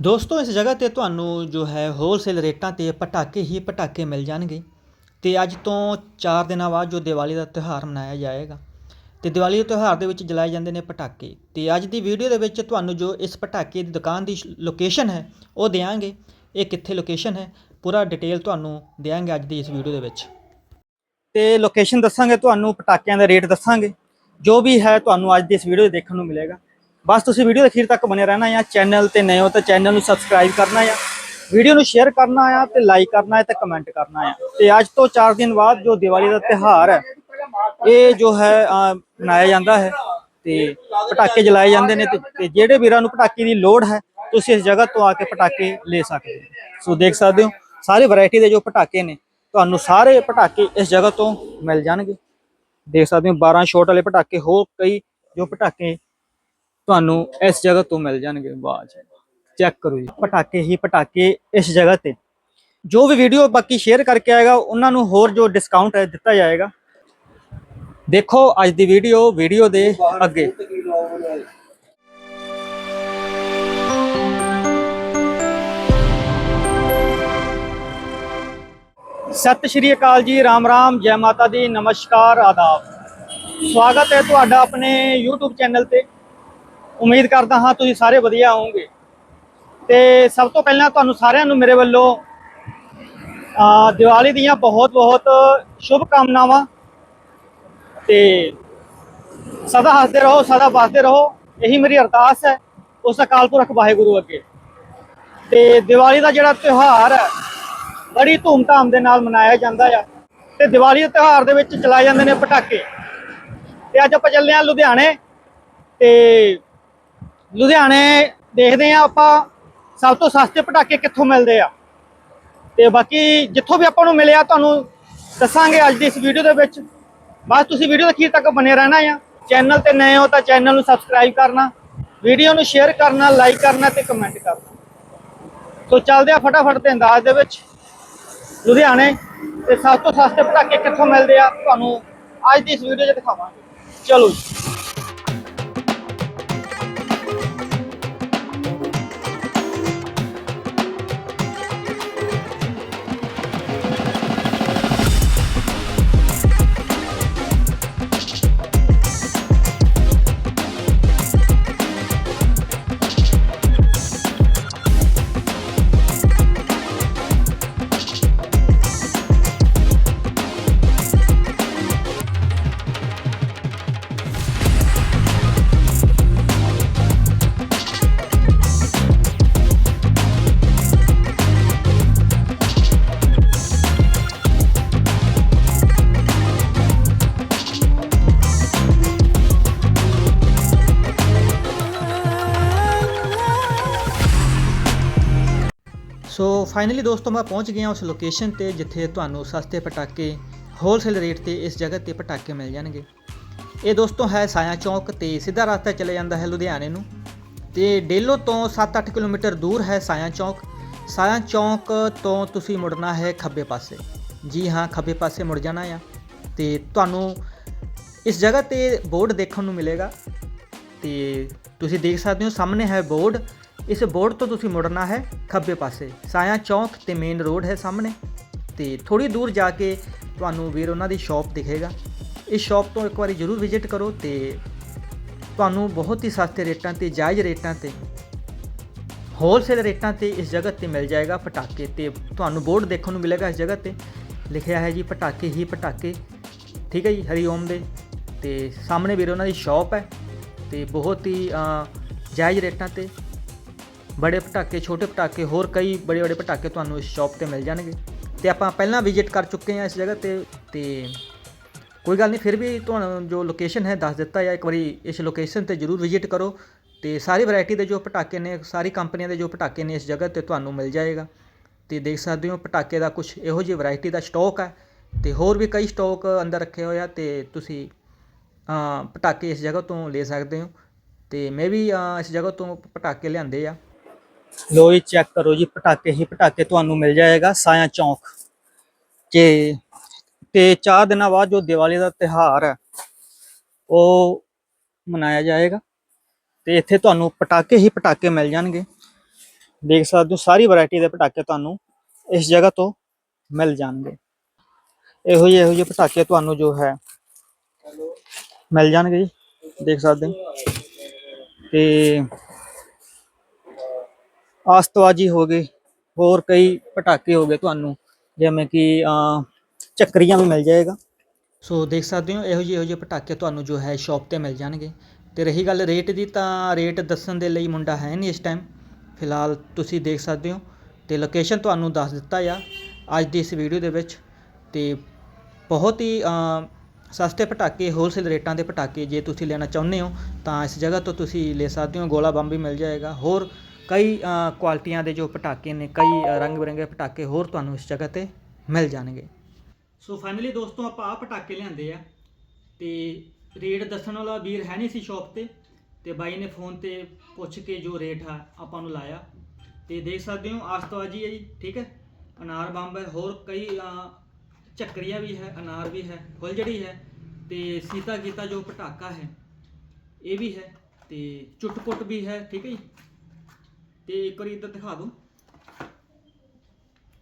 ਦੋਸਤੋ, ਇਸ ਜਗ੍ਹਾ ਤੇ ਤੁਹਾਨੂੰ ਜੋ ਹੈ ਹੋਲਸੇਲ ਰੇਟਾਂ ਤੇ ਪਟਾਕੇ ਹੀ ਪਟਾਕੇ ਮਿਲ ਜਾਣਗੇ। ਤੇ ਅੱਜ ਤੋਂ 4 ਦਿਨਾਂ ਬਾਅਦ ਜੋ ਦੀਵਾਲੀ ਦਾ ਤਿਉਹਾਰ ਮਨਾਇਆ ਜਾਏਗਾ, ਤੇ ਦੀਵਾਲੀ ਦੇ ਤਿਉਹਾਰ ਦੇ ਵਿੱਚ ਜਲਾਏ ਜਾਂਦੇ ਨੇ ਪਟਾਕੇ। ਤੇ ਅੱਜ ਦੀ ਵੀਡੀਓ ਦੇ ਵਿੱਚ ਤੁਹਾਨੂੰ ਜੋ ਇਸ ਪਟਾਕੇ ਦੀ ਦੁਕਾਨ ਦੀ ਲੋਕੇਸ਼ਨ ਹੈ, ਉਹ ਦਿਆਂਗੇ। ਇਹ ਕਿੱਥੇ ਲੋਕੇਸ਼ਨ ਹੈ, ਪੂਰਾ ਡਿਟੇਲ ਤੁਹਾਨੂੰ ਦਿਆਂਗੇ ਅੱਜ ਦੀ ਇਸ ਵੀਡੀਓ ਦੇ ਵਿੱਚ। ਤੇ ਲੋਕੇਸ਼ਨ ਦੱਸਾਂਗੇ, ਤੁਹਾਨੂੰ ਪਟਾਕਿਆਂ ਦਾ ਰੇਟ ਦੱਸਾਂਗੇ। ਜੋ ਵੀ ਹੈ ਤੁਹਾਨੂੰ ਅੱਜ ਦੀ ਇਸ ਵੀਡੀਓ 'ਚ ਦੇਖਣ ਨੂੰ ਮਿਲੇਗਾ। ਬਸ ਤੁਸੀਂ ਵੀਡੀਓ ਦੇ ਅਖੀਰ ਤੱਕ ਬਨੇ ਰਹਿਣਾ ਆ, ਚੈਨਲ ਤੇ ਨਏ ਹੋ ਤਾਂ ਚੈਨਲ ਨੂੰ ਸਬਸਕ੍ਰਾਈਬ ਕਰਨਾ ਆ। ਵੀਡੀਓ ਨੂੰ ਸ਼ੇਅਰ ਕਰਨਾ ਆ ਤੇ ਲਾਈਕ ਕਰਨਾ ਹੈ ਤੇ ਕਮੈਂਟ ਕਰਨਾ ਆ। ਤੇ ਅੱਜ ਤੋਂ 4 ਦਿਨ ਬਾਅਦ ਜੋ ਦੀਵਾਲੀ ਦਾ ਤਿਉਹਾਰ ਹੈ, ਇਹ ਜੋ ਹੈ ਮਨਾਇਆ ਜਾਂਦਾ ਹੈ ਤੇ ਪਟਾਕੇ ਜਲਾਏ ਜਾਂਦੇ ਨੇ ਤੇ- ਤੇ ਜਿਹੜੇ ਵੀਰਾਂ ਨੂੰ ਪਟਾਕੇ ਦੀ ਲੋੜ ਹੈ, ਤੁਸੀਂ ਇਸ ਜਗ੍ਹਾ ਤੋਂ ਆ ਕੇ ਪਟਾਕੇ ਲੈ ਸਕਦੇ ਹੋ। ਸੋ ਦੇਖ ਸਕਦੇ ਹੋ, ਸਾਰੇ ਵੈਰਾਈਟੀ ਦੇ ਜੋ ਪਟਾਕੇ ਨੇ, ਤੁਹਾਨੂੰ ਸਾਰੇ ਪਟਾਕੇ ਇਸ ਜਗ੍ਹਾ ਤੋਂ ਮਿਲ ਜਾਣਗੇ। ਦੇਖ ਸਕਦੇ ਹੋ 12 ਸ਼ਾਟ ਵਾਲੇ ਪਟਾਕੇ, ਹੋਰ ਕਈ ਜੋ ਪਟਾਕੇ ਤੁਹਾਨੂੰ ਇਸ ਜਗ੍ਹਾ ਤੋਂ ਮਿਲ ਜਾਣਗੇ ਵਾਹ ਜੀ ਚੈੱਕ ਕਰੋ ਜੀ। ਪਟਾਕੇ ਹੀ ਪਟਾਕੇ ਇਸ ਜਗ੍ਹਾ ਤੇ। ਜੋ ਵੀ ਵੀਡੀਓ ਬਾਕੀ ਸ਼ੇਅਰ ਕਰਕੇ ਆਏਗਾ, ਉਹਨਾਂ ਨੂੰ ਹੋਰ ਜੋ ਡਿਸਕਾਊਂਟ ਹੈ, ਦਿੱਤਾ ਜਾਏਗਾ। ਦੇਖੋ ਅੱਜ ਦੀ ਵੀਡੀਓ ਵੀਡੀਓ ਦੇ ਅੱਗੇ। ਸਤਿ ਸ਼੍ਰੀ ਅਕਾਲ ਜੀ, ਰਾਮ ਰਾਮ, ਜੈ ਮਾਤਾ ਦੀ, ਨਮਸਕਾਰ, ਆਦਾਬ। ਸਵਾਗਤ ਹੈ ਤੁਹਾਡਾ ਆਪਣੇ YouTube ਚੈਨਲ ਤੇ। ਉਮੀਦ ਕਰਦਾ ਹਾਂ ਤੁਸੀਂ ਸਾਰੇ ਵਧੀਆ ਹੋਵੋਗੇ। ਤੇ ਸਭ ਤੋਂ ਪਹਿਲਾਂ ਤੁਹਾਨੂੰ ਸਾਰਿਆਂ ਨੂੰ ਮੇਰੇ ਵੱਲੋਂ ਦੀਵਾਲੀ ਦੀਆਂ ਬਹੁਤ ਬਹੁਤ ਸ਼ੁਭ ਕਾਮਨਾਵਾਂ ਤੇ ਸਦਾ ਹੱਸਦੇ ਰਹੋ, ਸਦਾ ਵਸਦੇ ਰਹੋ। ਇਹੀ ਮੇਰੀ ਅਰਦਾਸ ਹੈ, ਉਸ ਅਕਾਲ ਪੁਰਖ ਵਾਹਿਗੁਰੂ ਅੱਗੇ। ਤੇ ਦੀਵਾਲੀ ਦਾ ਜਿਹੜਾ ਤਿਉਹਾਰ ਹੈ, ਬੜੀ ਧੂਮਧਾਮ ਦੇ ਨਾਲ ਮਨਾਇਆ ਜਾਂਦਾ ਆ। ਤੇ ਦੀਵਾਲੀ ਦੇ ਤਿਉਹਾਰ ਦੇ ਵਿੱਚ ਚਲਾਏ ਜਾਂਦੇ ਨੇ ਪਟਾਕੇ। ਤੇ ਅੱਜ ਆਪਾਂ ਚੱਲੇ ਆ ਲੁਧਿਆਣੇ। ਤੇ ਲੁਧਿਆਣੇ ਦੇਖਦੇ ਆ ਆਪਾਂ ਸਭ ਤੋਂ ਸਸਤੇ ਪਟਾਕੇ ਕਿੱਥੋਂ ਮਿਲਦੇ ਆ। ਤੇ ਬਾਕੀ ਜਿੱਥੋਂ ਵੀ ਆਪਾਂ ਨੂੰ ਮਿਲਿਆ ਤੁਹਾਨੂੰ ਦੱਸਾਂਗੇ ਅੱਜ ਦੀ ਇਸ ਵੀਡੀਓ ਦੇ ਵਿੱਚ। ਬਸ ਤੁਸੀਂ ਵੀਡੀਓ ਦੇ ਅਖੀਰ ਤੱਕ ਬਨੇ ਰਹਿਣਾ ਆ। ਚੈਨਲ ਤੇ ਨਏ ਹੋ ਤਾਂ ਚੈਨਲ ਨੂੰ ਸਬਸਕ੍ਰਾਈਬ ਕਰਨਾ। ਵੀਡੀਓ ਨੂੰ ਸ਼ੇਅਰ ਕਰਨਾ ਲਾਈਕ ਕਰਨਾ ਤੇ ਕਮੈਂਟ ਕਰਨਾ। ਸੋ ਚੱਲਦੇ ਆ ਫਟਾਫਟ ਤੇ ਅੰਦਾਜ਼ ਦੇ ਵਿੱਚ। ਲੁਧਿਆਣੇ ਤੇ ਸਭ ਤੋਂ ਸਸਤੇ ਪਟਾਕੇ ਕਿੱਥੋਂ ਮਿਲਦੇ ਆ ਤੁਹਾਨੂੰ ਅੱਜ ਦੀ ਇਸ ਵੀਡੀਓ 'ਚ ਦਿਖਾਵਾਂਗੇ। ਚਲੋ ਜੀ। ਸੋ ਫਾਈਨਲੀ ਦੋਸਤੋ, ਮੈਂ ਪਹੁੰਚ ਗਿਆ ਉਸ ਲੋਕੇਸ਼ਨ ਤੇ ਜਿੱਥੇ ਤੁਹਾਨੂੰ ਸਸਤੇ ਪਟਾਕੇ ਹੋਲਸੇਲ ਰੇਟ ਤੇ ਇਸ ਜਗ੍ਹਾ ਤੇ ਪਟਾਕੇ ਮਿਲ ਜਾਣਗੇ। ਇਹ ਦੋਸਤੋ ਹੈ ਸਾਇਆ ਚੌਕ ਤੇ ਸਿੱਧਾ ਰਸਤਾ ਚਲੇ ਜਾਂਦਾ ਹੈ ਲੁਧਿਆਣੇ ਨੂੰ। ਤੇ ਡੇਲੋ ਤੋਂ 7-8 ਕਿਲੋਮੀਟਰ ਦੂਰ ਹੈ ਸਾਇਆ ਚੌਕ। ਸਾਇਆ ਚੌਕ ਤੋਂ ਤੁਸੀਂ ਮੁੜਨਾ ਹੈ ਖੱਬੇ ਪਾਸੇ। ਜੀ ਹਾਂ, ਖੱਬੇ ਪਾਸੇ ਮੁੜ ਜਾਣਾ ਆ। ਤੇ ਤੁਹਾਨੂੰ ਇਸ ਜਗ੍ਹਾ ਤੇ ਬੋਰਡ ਦੇਖਣ ਨੂੰ ਮਿਲੇਗਾ। ਤੇ ਤੁਸੀਂ ਦੇਖ ਸਕਦੇ ਹੋ, ਸਾਹਮਣੇ ਹੈ ਬੋਰਡ। ਇਸ ਬੋਰਡ ਤੋਂ ਤੁਸੀਂ ਮੁੜਨਾ ਹੈ ਖੱਬੇ ਪਾਸੇ। ਸਾਇਆ ਚੌਂਕ ਤੇ ਮੇਨ ਰੋਡ ਹੈ ਸਾਹਮਣੇ। ਤੇ ਥੋੜੀ ਦੂਰ ਜਾ ਕੇ ਤੁਹਾਨੂੰ ਵੀਰ ਉਹਨਾਂ ਦੀ ਸ਼ਾਪ ਦਿਖੇਗਾ। ਇਸ ਸ਼ਾਪ ਤੋਂ ਇੱਕ ਵਾਰੀ ਜ਼ਰੂਰ ਵਿਜ਼ਿਟ ਕਰੋ ਤੇ ਤੁਹਾਨੂੰ ਬਹੁਤ ਹੀ ਸਸਤੇ ਰੇਟਾਂ ਤੇ, ਜਾਇਜ਼ ਰੇਟਾਂ ਤੇ ਹੋਲਸੇਲ ਰੇਟਾਂ ਤੇ ਇਸ ਜਗ੍ਹਾ ਤੇ ਮਿਲ ਜਾਏਗਾ ਪਟਾਕੇ ਤੇ। ਤੁਹਾਨੂੰ ਬੋਰਡ ਦੇਖਣ ਨੂੰ ਮਿਲੇਗਾ ਇਸ ਜਗ੍ਹਾ ਤੇ। ਲਿਖਿਆ ਹੈ ਜੀ, ਪਟਾਕੇ ਹੀ ਪਟਾਕੇ। ਠੀਕ ਹੈ ਜੀ, ਹਰੀ ਓਮ ਦੇ। ਤੇ ਸਾਹਮਣੇ ਵੀਰ ਉਹਨਾਂ ਦੀ ਸ਼ਾਪ ਹੈ। ਤੇ ਬਹੁਤ ਹੀ ਜਾਇਜ਼ ਰੇਟਾਂ ਤੇ। ਬੜੇ ਪਟਾਕੇ, ਛੋਟੇ ਪਟਾਕੇ, ਹੋਰ ਕਈ ਬੜੇ ਬੜੇ ਪਟਾਕੇ ਤੁਹਾਨੂੰ ਇਸ ਸ਼ਾਪ ਤੇ ਮਿਲ ਜਾਣਗੇ। ਤੇ ਆਪਾਂ ਪਹਿਲਾਂ ਵਿਜ਼ਿਟ ਕਰ ਚੁੱਕੇ ਹਾਂ ਇਸ ਜਗ੍ਹਾ ਤੇ ਤੇ ਕੋਈ ਗੱਲ ਨਹੀਂ, ਫਿਰ ਵੀ ਤੁਹਾਨੂੰ ਜੋ ਲੋਕੇਸ਼ਨ ਹੈ ਦੱਸ ਦਿੱਤਾ ਹੈ ਇੱਕ ਵਾਰੀ ਇਸ ਲੋਕੇਸ਼ਨ ਤੇ ਜਰੂਰ ਵਿਜ਼ਿਟ ਕਰੋ। ਤੇ ਸਾਰੀ ਵੈਰਾਈਟੀ ਦੇ ਜੋ ਪਟਾਕੇ ਨੇ, ਸਾਰੀ ਕੰਪਨੀਆਂ ਦੇ ਜੋ ਪਟਾਕੇ ਨੇ ਇਸ ਜਗ੍ਹਾ ਤੇ ਤੁਹਾਨੂੰ ਮਿਲ ਜਾਏਗਾ। ਤੇ ਦੇਖ ਸਕਦੇ ਹੋ ਪਟਾਕੇ ਦਾ ਕੁਝ ਇਹੋ ਜਿਹੀ ਵੈਰਾਈਟੀ ਦਾ ਸਟਾਕ ਹੈ। ਤੇ ਹੋਰ ਵੀ ਕਈ ਸਟਾਕ ਅੰਦਰ ਰੱਖੇ ਹੋਏ ਆ, ਤੇ ਤੁਸੀਂ ਪਟਾਕੇ ਇਸ ਜਗ੍ਹਾ ਤੋਂ ਲੈ ਸਕਦੇ ਹੋ। ਤੇ ਮੈਂ ਵੀ ਇਸ ਜਗ੍ਹਾ ਤੋਂ ਪਟਾਕੇ ਲਿਆਂਦੇ ਆ। ਲੋ ਜੀ ਚੈੱਕ ਕਰੋ ਜੀ, ਪਟਾਕੇ ਹੀ ਪਟਾਕੇ ਤੁਹਾਨੂੰ ਮਿਲ ਜਾਏਗਾ, ਸਾਇਆ ਚੌਂਕ। ਤੇ ਤੇ ਚਾਰ ਦਿਨਾਂ ਬਾਅਦ ਜੋ ਦੀਵਾਲੀ ਦਾ ਤਿਹਾਰ ਹੈ, ਉਹ ਮਨਾਇਆ ਜਾਏਗਾ। ਤੇ ਇੱਥੇ ਤੁਹਾਨੂੰ ਪਟਾਕੇ ਹੀ ਪਟਾਕੇ ਮਿਲ ਜਾਣਗੇ। ਦੇਖ ਸਕਦੇ ਹੋ, ਸਾਰੀ ਵੈਰਾਈਟੀ ਦੇ ਪਟਾਕੇ ਤੁਹਾਨੂੰ ਇਸ ਜਗ੍ਹਾ ਤੋਂ ਮਿਲ ਜਾਣਗੇ। ਇਹੋ ਜਿਹੇ ਇਹੋ ਜਿਹੇ ਪਟਾਕੇ ਤੁਹਾਨੂੰ ਜੋ ਹੈ, ਮਿਲ ਜਾਣਗੇ ਜੀ। ਦੇਖ ਸਕਦੇ ਹੋ। ਤੇ ਆਸਤਵਾਜੀ ਹੋ ਗਏ ਹੋਰ ਕਈ ਪਟਾਕੇ ਹੋ ਗਏ ਤੁਹਾਨੂੰ, ਜਿਵੇਂ ਕਿ ਚੱਕਰੀਆਂ ਵੀ ਮਿਲ ਜਾਏਗਾ। ਸੋ ਦੇਖ ਸਕਦੇ ਹੋ, ਇਹੋ ਜਿਹੇ ਇਹੋ ਜਿਹੇ ਪਟਾਕੇ ਤੁਹਾਨੂੰ ਜੋ ਹੈ ਸ਼ਾਪ ਤੇ ਮਿਲ ਜਾਣਗੇ। ਤੇ ਰਹੀ ਗੱਲ ਰੇਟ ਦੀ ਤਾਂ ਰੇਟ ਦੱਸਣ ਦੇ ਲਈ ਮੁੰਡਾ ਹੈ ਨਹੀਂ ਇਸ ਟਾਈਮ ਫਿਲਹਾਲ ਤੁਸੀਂ ਦੇਖ ਸਕਦੇ ਹੋ, ਤੇ ਲੋਕੇਸ਼ਨ ਤੁਹਾਨੂੰ ਦੱਸ ਦਿੱਤਾ ਆ ਅੱਜ ਦੀ ਇਸ ਵੀਡੀਓ ਦੇ ਵਿੱਚ। ਤੇ ਬਹੁਤ ਹੀ ਸਸਤੇ ਪਟਾਕੇ ਹੋਲਸੇਲ ਰੇਟਾਂ ਦੇ ਪਟਾਕੇ ਜੇ ਤੁਸੀਂ ਲੈਣਾ ਚਾਹੁੰਦੇ ਹੋ, ਤਾਂ ਇਸ ਜਗ੍ਹਾ ਤੋਂ ਤੁਸੀਂ ਲੈ ਸਕਦੇ ਹੋ, ਗੋਲਾ ਬੰਬ ਵੀ ਮਿਲ ਜਾਏਗਾ। ਹੋਰ ਕਈ ਅ, ਕੁਆਲਿਟੀਆਂ ਦੇ ਜੋ ਪਟਾਕੇ ਨੇ ਕਈ ਰੰਗ ਬਿਰੰਗੇ ਪਟਾਕੇ ਹੋਰ ਤੁਹਾਨੂੰ ਇਸ ਜਗ੍ਹਾ ਤੇ ਮਿਲ ਜਾਣਗੇ। ਸੋ ਫਾਈਨਲੀ ਦੋਸਤੋ ਆਪਾਂ ਆ ਪਟਾਕੇ ਲਿਆਂਦੇ ਆ। ਤੇ ਰੇਟ ਦੱਸਣ ਵਾਲਾ ਵੀਰ ਹੈ ਨਹੀਂ ਸੀ ਸ਼ਾਪ ਤੇ ਤੇ ਬਾਈ ਨੇ ਫੋਨ ਤੇ ਪੁੱਛ ਕੇ ਜੋ ਰੇਟ ਆ ਆਪਾਂ ਨੂੰ ਲਾਇਆ। ਤੇ ਦੇਖ ਸਕਦੇ ਹੋ ਆਸਤਵਾਜੀ ਹੈ ਜੀ ਠੀਕ ਹੈ? ਅਨਾਰ ਬੰਬ ਹੈ ਹੋਰ ਕਈ ਅ, ਵੀ ਹੈ ਅਨਾਰ ਵੀ ਹੈ ਫੁੱਲਝੜੀ ਹੈ ਤੇ ਸੀਤਾ ਗੀਤਾ ਜੋ ਪਟਾਕਾ ਹੈ ਇਹ ਵੀ ਹੈ ਤੇ ਚੁੱਟਪੁੱਟ ਵੀ ਹੈ ਠੀਕ ਹੈ ਜੀ? ਤੇ ਇੱਕ ਵਾਰੀ ਇੱਧਰ ਦਿਖਾ ਦਿਓ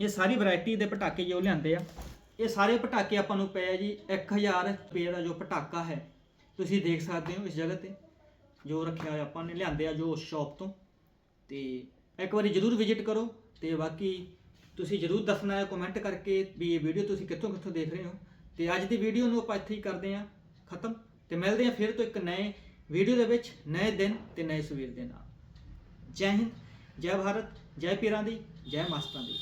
ਇਹ ਸਾਰੀ ਵੈਰਾਈਟੀ ਦੇ ਪਟਾਕੇ ਜੋ ਲਿਆਂਦੇ ਆ, ਇਹ ਸਾਰੇ ਪਟਾਕੇ ਆਪਾਂ ਨੂੰ ਪਏ ਆ ਜੀ 1000 ਰੁਪਏ ਦਾ ਜੋ ਪਟਾਕਾ ਹੈ। ਤੁਸੀਂ ਦੇਖ ਸਕਦੇ ਹੋ ਇਸ ਜਗ੍ਹਾ ਤੇ, ਜੋ ਰੱਖਿਆ ਹੋਇਆ ਆਪਾਂ ਨੇ, ਲਿਆਂਦੇ ਆ ਜੋ ਸ਼ਾਪ ਤੋਂ। ਤੇ ਇੱਕ ਵਾਰੀ ਜਰੂਰ ਵਿਜ਼ਿਟ ਕਰੋ ਤੇ ਬਾਕੀ ਤੁਸੀਂ ਜਰੂਰ ਦੱਸਣਾ ਹੈ ਕਮੈਂਟ ਕਰਕੇ ਵੀ ਇਹ ਵੀਡੀਓ ਤੁਸੀਂ ਕਿੱਥੋਂ ਕਿੱਥੋਂ ਦੇਖ ਰਹੇ ਹੋ। ਤੇ ਅੱਜ ਦੀ ਵੀਡੀਓ ਨੂੰ ਆਪਾਂ ਇੱਥੇ ਹੀ ਕਰਦੇ ਹਾਂ, ਖਤਮ। ਤੇ ਮਿਲਦੇ ਹਾਂ ਫਿਰ ਤੋਂ ਇੱਕ ਨਏ ਵੀਡੀਓ ਦੇ ਵਿੱਚ ਨਏ ਦਿਨ ਤੇ ਨਏ ਸਵੇਰ ਦੇ ਨਾਲ। ਜੈ ਹਿੰਦ। ਜੈ ਭਾਰਤ ਜੈ ਪੀਰਾਂ ਦੀ ਜੈ ਮਾਸਟਰਾਂ ਦੀ।